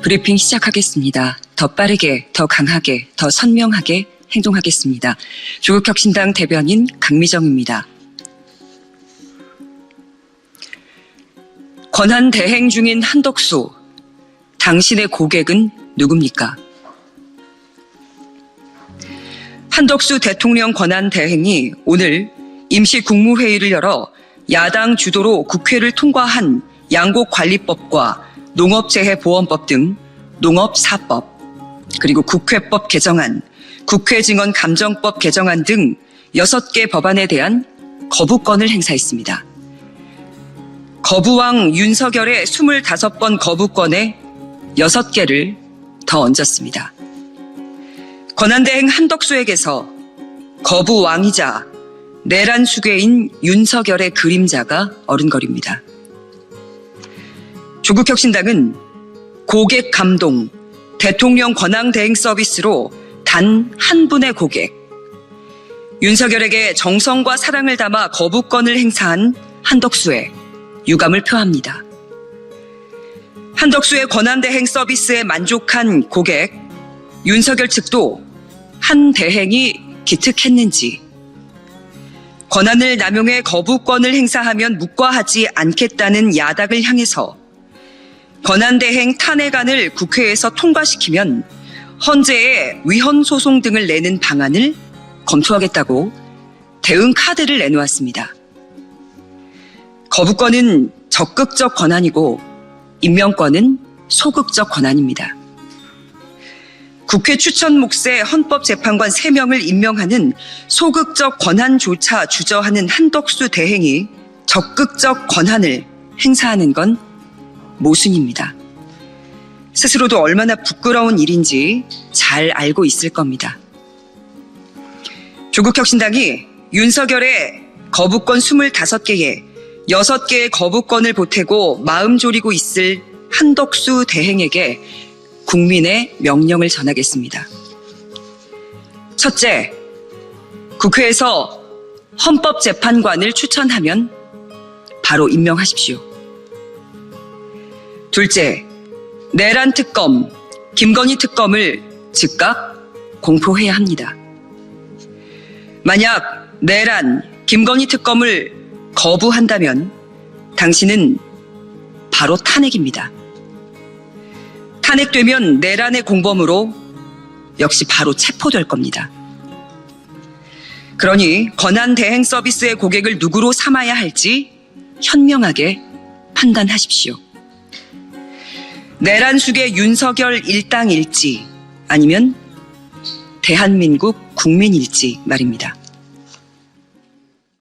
브리핑 시작하겠습니다. 더 빠르게, 더 강하게, 더 선명하게 행동하겠습니다. 조국혁신당 대변인 강미정입니다. 권한 대행 중인 한덕수, 당신의 고객은 누굽니까? 한덕수 대통령 권한 대행이 오늘 임시 국무회의를 열어 야당 주도로 국회를 통과한 양곡관리법과 농업재해보험법 등 농업사법, 그리고 국회법 개정안, 국회증언 감정법 개정안 등 6개 법안에 대한 거부권을 행사했습니다. 거부왕 윤석열의 25번 거부권에 6개를 더 얹었습니다. 권한대행 한덕수에게서 거부왕이자 내란 수괴인 윤석열의 그림자가 어른거립니다. 조국혁신당은 고객 감동, 대통령 권한 대행 서비스로 단 한 분의 고객, 윤석열에게 정성과 사랑을 담아 거부권을 행사한 한덕수의 유감을 표합니다. 한덕수의 권한 대행 서비스에 만족한 고객, 윤석열 측도 한 대행이 기특했는지, 권한을 남용해 거부권을 행사하면 묵과하지 않겠다는 야당을 향해서 권한대행 탄핵안을 국회에서 통과시키면 헌재에 위헌 소송 등을 내는 방안을 검토하겠다고 대응 카드를 내놓았습니다. 거부권은 적극적 권한이고 임명권은 소극적 권한입니다. 국회 추천 몫의 헌법재판관 3명을 임명하는 소극적 권한조차 주저하는 한덕수 대행이 적극적 권한을 행사하는 건 모순입니다. 스스로도 얼마나 부끄러운 일인지 잘 알고 있을 겁니다. 조국혁신당이 윤석열의 거부권 25개에 6개의 거부권을 보태고 마음 졸이고 있을 한덕수 대행에게 국민의 명령을 전하겠습니다. 첫째, 국회에서 헌법재판관을 추천하면 바로 임명하십시오. 둘째, 내란 특검, 김건희 특검을 즉각 공포해야 합니다. 만약 내란, 김건희 특검을 거부한다면 당신은 바로 탄핵입니다. 탄핵되면 내란의 공범으로 역시 바로 체포될 겁니다. 그러니 권한 대행 서비스의 고객을 누구로 삼아야 할지 현명하게 판단하십시오. 내란 숙의 윤석열 일당일지 아니면 대한민국 국민일지 말입니다.